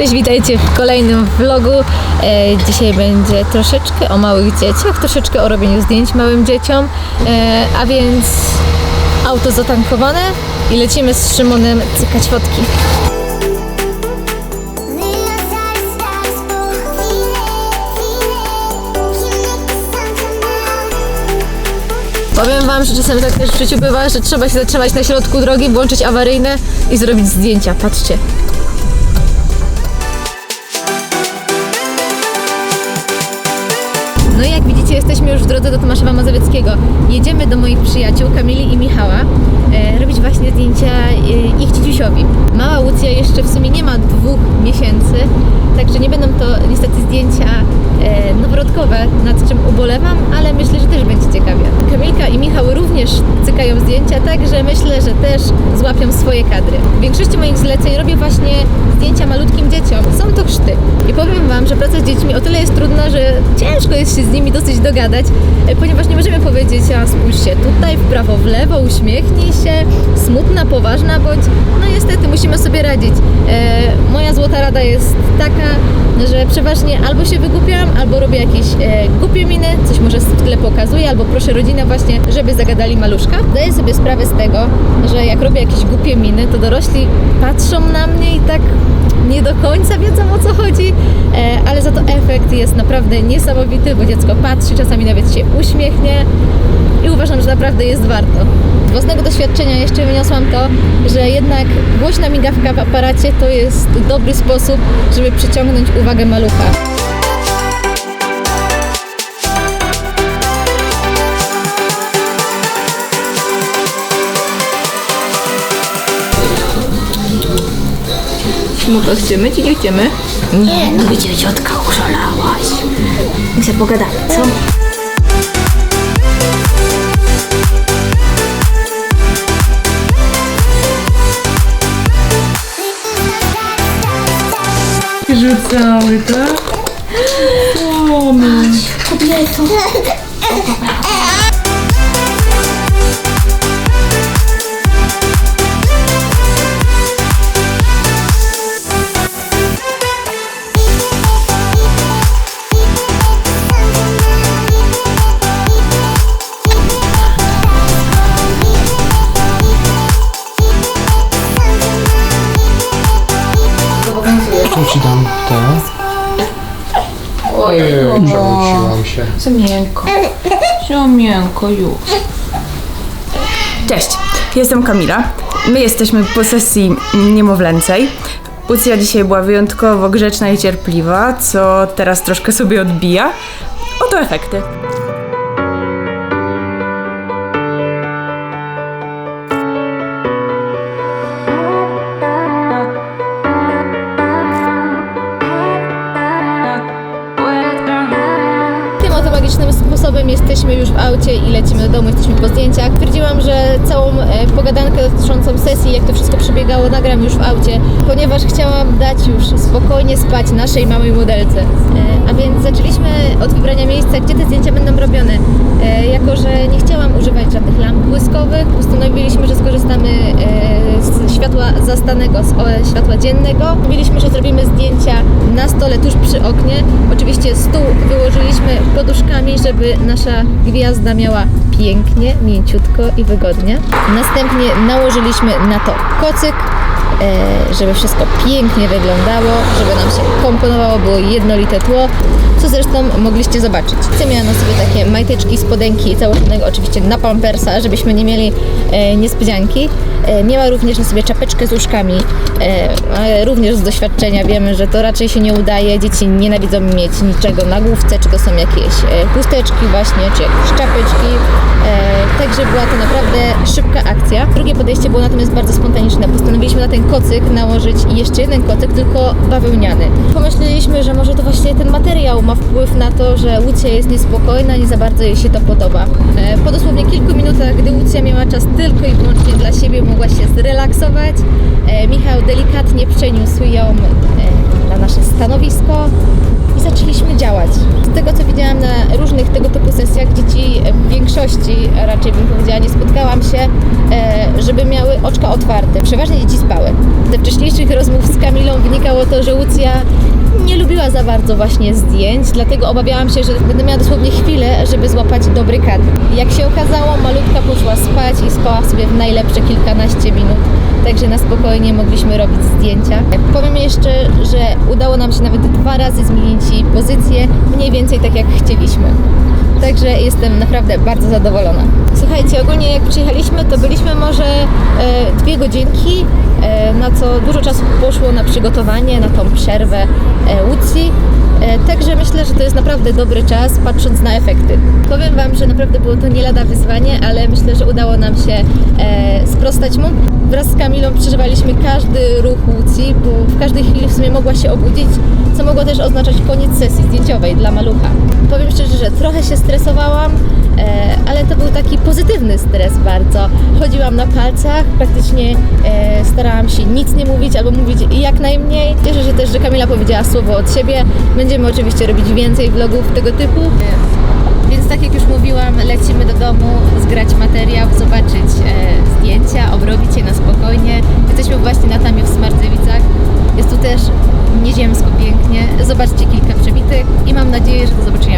Cześć, witajcie w kolejnym vlogu. E, dzisiaj będzie troszeczkę o małych dzieciach, troszeczkę o robieniu zdjęć małym dzieciom, e, a więc auto zatankowane i lecimy z Szymonem cykać fotki. Powiem wam, że czasem tak też w życiu bywa, że trzeba się zatrzymać na środku drogi, włączyć awaryjne i zrobić zdjęcia. Patrzcie. No i jak widzicie, jesteśmy już w drodze do Tomaszowa Mazowieckiego. Jedziemy do moich przyjaciół Kamili i Michała e, robić właśnie zdjęcia e, ich dzidziusiowi. Mała Łucja jeszcze w sumie nie ma dwóch miesięcy, także nie będą to niestety zdjęcia e, noworodkowe, nad czym ubolewam, ale myślę, że też będzie ciekawie. Kamilka i Michał również cykają zdjęcia, także myślę, że też złapią swoje kadry. W większości moich zleceń robię właśnie zdjęcia malutkim dzieciom. Są to chrzty. I powiem Wam, że praca z dziećmi o tyle jest trudna, że ciężko jest się z nimi dosyć dogadać, e, ponieważ nie możemy powiedzieć, a spójrzcie tutaj, w prawo, w lewo, uśmiechnij się, smutna, poważna bądź. No niestety, musimy sobie radzić. E, moja złota rada jest taka, że przeważnie albo się wygłupiam, albo robię jakieś e, głupie miny, coś może w tle pokazuję, albo proszę rodzinę właśnie, żeby zagadali maluszka. Zdaję sobie sprawę z tego, że jak robię jakieś głupie miny, to dorośli patrzą na mnie i tak nie do końca wiedzą o co chodzi, e, ale za to efekt jest naprawdę niesamowity, bo dziecko patrzy, czasami nawet się uśmiechnie i uważam, że naprawdę jest warto. Z własnego doświadczenia jeszcze wyniosłam to, że jednak głośna migawka w aparacie to jest dobry sposób, żeby przyciągnąć uwagę malucha. No to chcemy czy nie chcemy? Nie, no gdzie ciotka uszalałaś. My się pogadamy, co? Rzucały, tak? O, my. Kobieto. Tu ci dam te. Ojej, przewróciłam się. Za miękko. Za miękko już. Cześć, jestem Kamila. My jesteśmy po sesji niemowlęcej. Lucja dzisiaj była wyjątkowo grzeczna i cierpliwa, co teraz troszkę sobie odbija. Oto efekty. Oto magicznym sposobem jesteśmy już w aucie i lecimy do domu, jesteśmy po zdjęciach. Twierdziłam, że całą e, pogadankę dotyczącą sesji, jak to wszystko przebiegało, nagram już w aucie, ponieważ chciałam dać już spokojnie spać naszej małej modelce. E, A więc zaczęliśmy od wybrania miejsca, gdzie te zdjęcia będą robione. E, Jako, że nie chciałam używać żadnych lamp błyskowych, postanowiliśmy, że skorzystamy z światła zastanego, z światła dziennego. Mówiliśmy, że na stole tuż przy oknie. Oczywiście stół wyłożyliśmy poduszkami, żeby nasza gwiazda miała pięknie, mięciutko i wygodnie. Następnie nałożyliśmy na to kocyk, e, żeby wszystko pięknie wyglądało, żeby nam się komponowało, było jednolite tło, co zresztą mogliście zobaczyć. Miała na sobie takie majteczki, spodenki założonego oczywiście na pampersa, żebyśmy nie mieli e, niespodzianki. E, miała również na sobie czapeczkę z uszkami, e, ale również z doświadczenia wiemy, że to raczej się nie udaje. Dzieci nienawidzą mieć niczego na główce, czy to są jakieś e, chusteczki właśnie, czy jakieś czapeczki. E, także była to naprawdę szybka akcja. Drugie podejście było natomiast bardzo spontaniczne. Postanowiliśmy na ten kocyk nałożyć jeszcze jeden kocyk, tylko bawełniany. Pomyśleliśmy, że może to właśnie ten materiał ma wpływ na to, że Łucja jest niespokojna, nie za bardzo jej się to podoba. E, po dosłownie kilku minutach, gdy Łucja miała czas tylko i wyłącznie dla siebie, mogła się zrelaksować Michał delikatnie przeniósł ją na nasze stanowisko i zaczęliśmy działać. Z tego co widziałam na różnych tego typu sesjach, dzieci w większości, raczej bym powiedziała, nie spotkałam się, e, żeby miały oczka otwarte. Przeważnie dzieci spały. Ze wcześniejszych rozmów z Kamilą wynikało to, że Łucja nie lubiła za bardzo właśnie zdjęć, dlatego obawiałam się, że będę miała dosłownie chwilę, żeby złapać dobry kadr. Jak się okazało, malutka poszła spać i spała sobie w najlepsze kilkanaście minut, także na spokojnie mogliśmy robić zdjęcia. Powiem jeszcze, że udało nam się nawet dwa razy zmienić pozycję, mniej więcej tak jak chcieliśmy. Także jestem naprawdę bardzo zadowolona. Słuchajcie, ogólnie jak przyjechaliśmy, to byliśmy może e, dwie godzinki, e, co dużo czasu poszło na przygotowanie, na tą przerwę e, Łucji. E, także myślę, że to jest naprawdę dobry czas, patrząc na efekty. Powiem Wam, że naprawdę było to nie lada wyzwanie, ale myślę, że udało nam się e, sprostać mu. Wraz z Kamilą przeżywaliśmy każdy ruch Łucji, bo w każdej chwili w sumie mogła się obudzić, co mogło też oznaczać koniec sesji zdjęciowej dla malucha. Powiem szczerze, że trochę się stresowałam, e, ale to był taki pozytywny stres bardzo. Chodziłam na palcach, praktycznie e, starałam się nic nie mówić albo mówić jak najmniej. Cieszę się też, że Kamila powiedziała słowo od siebie. Będziemy oczywiście robić więcej vlogów tego typu. Więc tak jak już mówiłam, lecimy do domu, zgrać materiał, zobaczyć e, zdjęcia, obrobić je na spokojnie. Jesteśmy właśnie na tamie w Smarcewicach. Jest tu też nieziemsko pięknie. Zobaczcie kilka przebitek i mam nadzieję, że do zobaczenia!